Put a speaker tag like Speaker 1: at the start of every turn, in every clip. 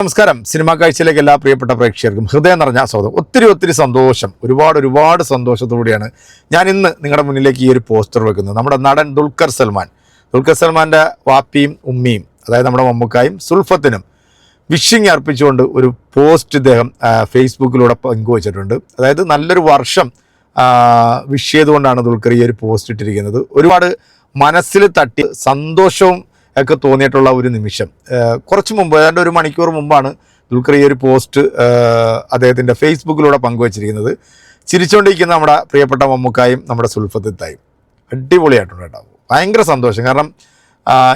Speaker 1: നമസ്കാരം. സിനിമാ കാഴ്ചയിലേക്ക് എല്ലാ പ്രിയപ്പെട്ട പ്രേക്ഷകർക്കും ഹൃദയം നിറഞ്ഞ സ്വാഗതം. ഒത്തിരി ഒത്തിരി സന്തോഷം. ഒരുപാട് ഒരുപാട് സന്തോഷത്തോടെയാണ് ഞാൻ ഇന്ന് നിങ്ങളുടെ മുന്നിലേക്ക് ഈ ഒരു പോസ്റ്റർ വെക്കുന്നത്. നമ്മുടെ നടൻ ദുൽഖർ സൽമാൻ. ദുൽഖർ സൽമാന്റെ വാപ്പിയും ഉമ്മിയും അതായത് നമ്മുടെ മമ്മൂക്കായും സുൽഫത്തിനും വിഷിങ് അർപ്പിച്ചുകൊണ്ട് ഒരു പോസ്റ്റ് ഇദ്ദേഹം ഫേസ്ബുക്കിലൂടെ പങ്കുവച്ചിട്ടുണ്ട്. അതായത് നല്ലൊരു വർഷം വിഷ് ചെയ്തുകൊണ്ടാണ് ദുൽഖർ ഈ ഒരു പോസ്റ്റ് ഇട്ടിരിക്കുന്നത്. ഒരുപാട് മനസ്സിൽ തട്ടി സന്തോഷവും ഒക്കെ തോന്നിയിട്ടുള്ള ഒരു നിമിഷം. കുറച്ച് മുമ്പ് ഏതാണ്ട് ഒരു മണിക്കൂർ മുമ്പാണ് ദുൽഖർ ഈ ഒരു പോസ്റ്റ് അദ്ദേഹത്തിന്റെ ഫേസ്ബുക്കിലൂടെ പങ്കുവച്ചിരിക്കുന്നത്. ചിരിച്ചുകൊണ്ടിരിക്കുന്ന നമ്മുടെ പ്രിയപ്പെട്ട മമ്മൂക്കായും നമ്മുടെ സുൽഫത്തിത്തായും അടിപൊളിയായിട്ടുണ്ട് കേട്ടോ. ഭയങ്കര സന്തോഷം. കാരണം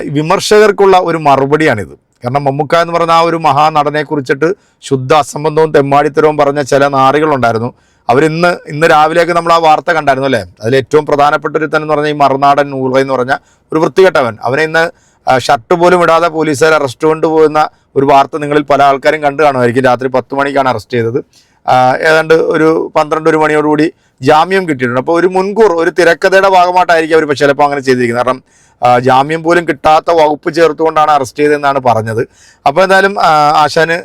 Speaker 1: വിമർശകർക്കുള്ള ഒരു മറുപടിയാണിത്. കാരണം മമ്മൂക്ക എന്ന് പറഞ്ഞ ആ ഒരു മഹാനടനെ കുറിച്ചിട്ട് ശുദ്ധ അസംബന്ധവും തെമ്മാടിത്തരവും പറഞ്ഞ ചില നാറികളുണ്ടായിരുന്നു. അവരിന്ന് ഇന്ന് രാവിലെയൊക്കെ നമ്മൾ ആ വാർത്ത കണ്ടായിരുന്നു അല്ലേ? അതിൽ ഏറ്റവും പ്രധാനപ്പെട്ട ഒരു എന്ന് പറഞ്ഞാൽ ഈ മറുനാടൻ നൂറ എന്ന് പറഞ്ഞ ഒരു വൃത്തികെട്ടവൻ. അവനെ ഇന്ന് ഷർട്ട് പോലും ഇടാതെ പോലീസുകാർ അറസ്റ്റ് കൊണ്ടുപോകുന്ന ഒരു വാർത്ത നിങ്ങളിൽ പല ആൾക്കാരും കണ്ടു കാണുമായിരിക്കും. രാത്രി പത്ത് മണിക്കാണ് അറസ്റ്റ് ചെയ്തത്. ഏതാണ്ട് ഒരു പന്ത്രണ്ട് ഒരു മണിയോടുകൂടി ജാമ്യം കിട്ടിയിട്ടുണ്ട്. അപ്പോൾ ഒരു മുൻകൂർ ഒരു തിരക്കഥയുടെ ഭാഗമായിട്ടായിരിക്കും അവർ ചിലപ്പോൾ അങ്ങനെ ചെയ്തിരിക്കുന്നത്. കാരണം ജാമ്യം പോലും കിട്ടാത്ത വകുപ്പ് ചേർത്തുകൊണ്ടാണ് അറസ്റ്റ് ചെയ്തതെന്നാണ് പറഞ്ഞത്. അപ്പോൾ എന്തായാലും ആശാന്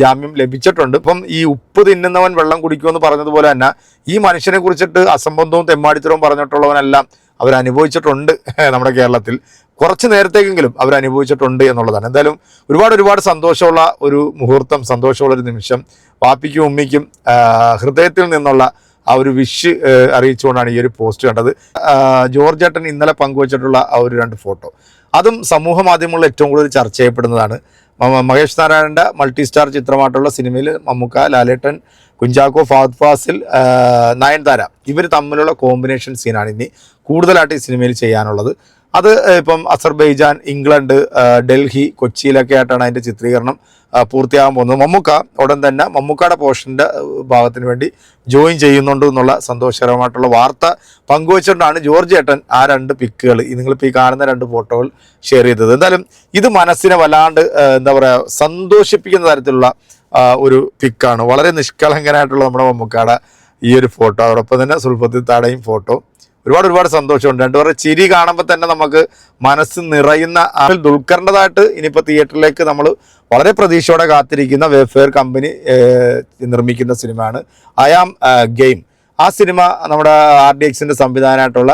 Speaker 1: ജാമ്യം ലഭിച്ചിട്ടുണ്ട്. ഇപ്പം ഈ ഉപ്പ് തിന്നുന്നവൻ വെള്ളം കുടിക്കുമെന്ന് പറഞ്ഞതുപോലെ തന്നെ ഈ മനുഷ്യനെ കുറിച്ചിട്ട് അസംബന്ധവും തെമ്മാടിത്തരവും പറഞ്ഞിട്ടുള്ളവനെല്ലാം അവർ അനുഭവിച്ചിട്ടുണ്ട് നമ്മുടെ കേരളത്തിൽ. കുറച്ച് നേരത്തേക്കെങ്കിലും അവരനുഭവിച്ചിട്ടുണ്ട് എന്നുള്ളതാണ്. എന്തായാലും ഒരുപാട് ഒരുപാട് സന്തോഷമുള്ള ഒരു മുഹൂർത്തം സന്തോഷമുള്ള ഒരു നിമിഷം പാപ്പിക്കും ഉമ്മിക്കും ഹൃദയത്തിൽ നിന്നുള്ള ആ ഒരു വിഷ് അറിയിച്ചുകൊണ്ടാണ് ഈ ഒരു പോസ്റ്റ് കണ്ടത്. ജോർജ് ഏട്ടൻ ഇന്നലെ പങ്കുവച്ചിട്ടുള്ള ആ ഒരു രണ്ട് ഫോട്ടോ അതും സമൂഹ മാധ്യമങ്ങളിൽ ഏറ്റവും കൂടുതൽ ചർച്ച ചെയ്യപ്പെടുന്നതാണ്. മഹേഷ് നാരായണന്റെ മൾട്ടി സ്റ്റാർ ചിത്രമായിട്ടുള്ള സിനിമയിൽ മമ്മൂക്ക ലാലേട്ടൻ കുഞ്ചാക്കോ ഫാദ് ഫാസിൽ നയൻതാര ഇവർ തമ്മിലുള്ള കോമ്പിനേഷൻ സീനാണ് ഇനി കൂടുതലായിട്ട് ഈ സിനിമയിൽ ചെയ്യാനുള്ളത്. അത് ഇപ്പം അസർബൈജാൻ ഇംഗ്ലണ്ട് ഡൽഹി കൊച്ചിയിലൊക്കെ ആയിട്ടാണ് അതിന്റെ ചിത്രീകരണം പൂർത്തിയാകാൻ പോകുന്നത്. മമ്മൂക്ക ഉടൻ തന്നെ മമ്മൂക്കയുടെ പോർഷന്റെ ഭാഗത്തിന് വേണ്ടി ജോയിൻ ചെയ്യുന്നുണ്ട് എന്നുള്ള സന്തോഷകരമായിട്ടുള്ള വാർത്ത പങ്കുവച്ചുകൊണ്ടാണ് ജോർജ് ഏട്ടൻ ആ രണ്ട് പിക്കുകൾ നിങ്ങളിപ്പോൾ ഈ കാണുന്ന രണ്ട് ഫോട്ടോകൾ ഷെയർ ചെയ്തത്. എന്തായാലും ഇത് മനസ്സിനെ വല്ലാണ്ട് എന്താ പറയുക സന്തോഷിപ്പിക്കുന്ന തരത്തിലുള്ള ഒരു പിക്കാണ് വളരെ നിഷ്കളങ്കനായിട്ടുള്ള നമ്മുടെ മമ്മൂക്കാടെ ഈ ഒരു ഫോട്ടോ. അതോടൊപ്പം തന്നെ സുൽഫത്തി താടയും ഫോട്ടോ. ഒരുപാട് ഒരുപാട് സന്തോഷമുണ്ട്. രണ്ടുപേരുടെ ചിരി കാണുമ്പോൾ തന്നെ നമുക്ക് മനസ്സ് നിറയുന്ന അതിൽ ദുൽഖറിന്റെതായിട്ട് ഇനിയിപ്പോൾ തിയേറ്ററിലേക്ക് നമ്മൾ വളരെ പ്രതീക്ഷയോടെ കാത്തിരിക്കുന്ന വെൽഫെയർ കമ്പനി നിർമ്മിക്കുന്ന സിനിമയാണ്. ഐ ആം ഗെയിം ആ സിനിമ നമ്മുടെ ആർ ഡി എക്സിന്റെ സംവിധാനമായിട്ടുള്ള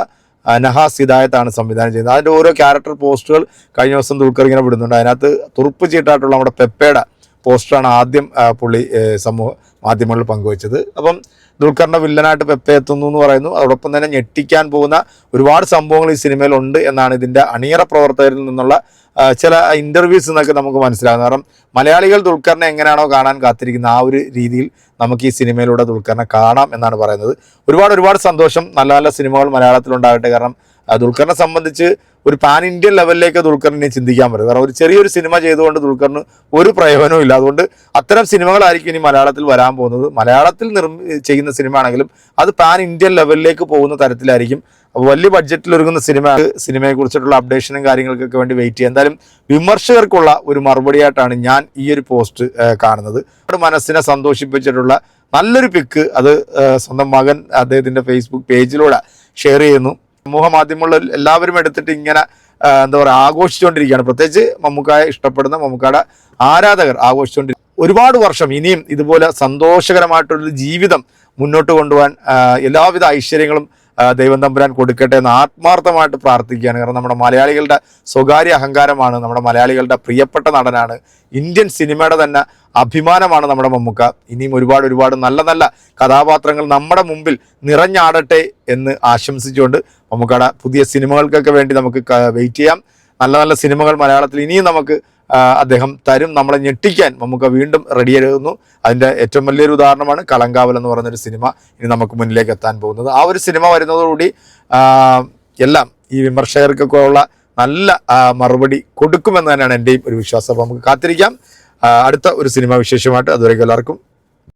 Speaker 1: നഹാസ് ഹിദായത്താണ് സംവിധാനം ചെയ്യുന്നത്. അതിന്റെ ഓരോ ക്യാരക്ടർ പോസ്റ്റുകൾ കഴിഞ്ഞ ദിവസം ദുൽഖർ ഇങ്ങനെ വിടുന്നുണ്ട്. അതിനകത്ത് തുറുപ്പ് ചീട്ടായിട്ടുള്ള നമ്മുടെ പെപ്പയുടെ പോസ്റ്ററാണ് ആദ്യം പുള്ളി സമൂഹ മാധ്യമങ്ങളിൽ പങ്കുവച്ചത്. അപ്പം ദുൽഖറിന്റെ വില്ലനായിട്ട് പെപ്പ എത്തുന്നു എന്ന് പറയുന്നു. അതോടൊപ്പം തന്നെ ഞെട്ടിക്കാൻ പോകുന്ന ഒരുപാട് സംഭവങ്ങൾ ഈ സിനിമയിലുണ്ട് എന്നാണ് ഇതിന്റെ അണിയറ പ്രവർത്തകരിൽ നിന്നുള്ള ചില ഇന്റർവ്യൂസ് എന്നൊക്കെ നമുക്ക് മനസ്സിലാകുന്നത് കാരണം മലയാളികൾ ദുൽഖറിനെ എങ്ങനെയാണോ കാണാൻ കാത്തിരിക്കുന്ന ആ ഒരു രീതിയിൽ നമുക്ക് ഈ സിനിമയിലൂടെ ദുൽഖറിനെ കാണാം എന്നാണ് പറയുന്നത്. ഒരുപാട് ഒരുപാട് സന്തോഷം. നല്ല നല്ല സിനിമകൾ മലയാളത്തിലുണ്ടാകട്ടെ. കാരണം ദുൽഖറിനെ സംബന്ധിച്ച് ഒരു പാൻ ഇന്ത്യൻ ലെവലിലേക്ക് ദുൽഖറിനെ ചിന്തിക്കാൻ പറ്റും കാരണം ഒരു ചെറിയൊരു സിനിമ ചെയ്തുകൊണ്ട് ദുൽഖറിന് ഒരു പ്രയോജനവും ഇല്ല. അതുകൊണ്ട് അത്തരം സിനിമകളായിരിക്കും ഇനി മലയാളത്തിൽ വരാൻ പോകുന്നത്. മലയാളത്തിൽ നിർമ്മി ചെയ്യുന്ന സിനിമ ആണെങ്കിലും അത് പാൻ ഇന്ത്യൻ ലെവലിലേക്ക് പോകുന്ന തരത്തിലായിരിക്കും. അപ്പോൾ വലിയ ബഡ്ജറ്റിൽ ഒരുങ്ങുന്ന സിനിമ. സിനിമയെ കുറിച്ചിട്ടുള്ള അപ്ഡേഷനും കാര്യങ്ങൾക്കൊക്കെ വേണ്ടി വെയിറ്റ് ചെയ്യാം എന്തായാലും വിമർശകർക്കുള്ള ഒരു മറുപടിയായിട്ടാണ് ഞാൻ ഈ ഒരു പോസ്റ്റ് കാണുന്നത്. മനസ്സിനെ സന്തോഷിപ്പിച്ചിട്ടുള്ള നല്ലൊരു പിക്ക് അത് സ്വന്തം മകൻ അദ്ദേഹത്തിന്റെ ഫേസ്ബുക്ക് പേജിലൂടെ ഷെയർ ചെയ്യുന്നു. സമൂഹ മാധ്യമങ്ങളിൽ എല്ലാവരും എടുത്തിട്ട് ഇങ്ങനെ എന്താ പറയുക ആഘോഷിച്ചുകൊണ്ടിരിക്കുകയാണ്. പ്രത്യേകിച്ച് മമ്മൂക്കായെ ഇഷ്ടപ്പെടുന്ന മമ്മൂക്കായുടെ ആരാധകർ ആഘോഷിച്ചുകൊണ്ടിരിക്കും ഒരുപാട് വർഷം ഇനിയും ഇതുപോലെ സന്തോഷകരമായിട്ടുള്ളൊരു ജീവിതം മുന്നോട്ട് കൊണ്ടുപോകാൻ എല്ലാവിധ ഐശ്വര്യങ്ങളും ദൈവം തമ്പുരാൻ കൊടുക്കട്ടെ എന്ന് ആത്മാർത്ഥമായിട്ട് പ്രാർത്ഥിക്കുകയാണ്. കാരണം നമ്മുടെ മലയാളികളുടെ സ്വകാര്യ അഹങ്കാരമാണ് നമ്മുടെ മലയാളികളുടെ പ്രിയപ്പെട്ട നടനാണ് ഇന്ത്യൻ സിനിമയുടെ തന്നെ അഭിമാനമാണ് നമ്മുടെ മമ്മൂക്ക. ഇനിയും ഒരുപാട് ഒരുപാട് നല്ല നല്ല കഥാപാത്രങ്ങൾ നമ്മുടെ മുമ്പിൽ നിറഞ്ഞാടട്ടെ എന്ന് ആശംസിച്ചുകൊണ്ട് മമ്മൂക്കയുടെ പുതിയ സിനിമകൾക്കൊക്കെ വേണ്ടി നമുക്ക് വെയിറ്റ് ചെയ്യാം. നല്ല നല്ല സിനിമകൾ മലയാളത്തിൽ ഇനിയും നമുക്ക് അദ്ദേഹം തരും. നമ്മളെ ഞെട്ടിക്കാൻ നമുക്ക് വീണ്ടും റെഡിയായിരുന്നു. അതിന്റെ ഏറ്റവും വലിയൊരു ഉദാഹരണമാണ് കളങ്കാവൽ എന്ന് പറയുന്നൊരു സിനിമ ഇനി നമുക്ക് മുന്നിലേക്ക് എത്താൻ പോകുന്നത്. ആ ഒരു സിനിമ വരുന്നതോടുകൂടി എല്ലാം ഈ വിമർശകർക്കൊക്കെ ഉള്ള നല്ല മറുപടി കൊടുക്കുമെന്ന് തന്നെയാണ് എന്റെയും ഒരു വിശ്വാസം. അപ്പോൾ നമുക്ക് കാത്തിരിക്കാം. അടുത്ത ഒരു സിനിമ വിശേഷമായിട്ട് അതുവരെയ്ക്കും എല്ലാവർക്കും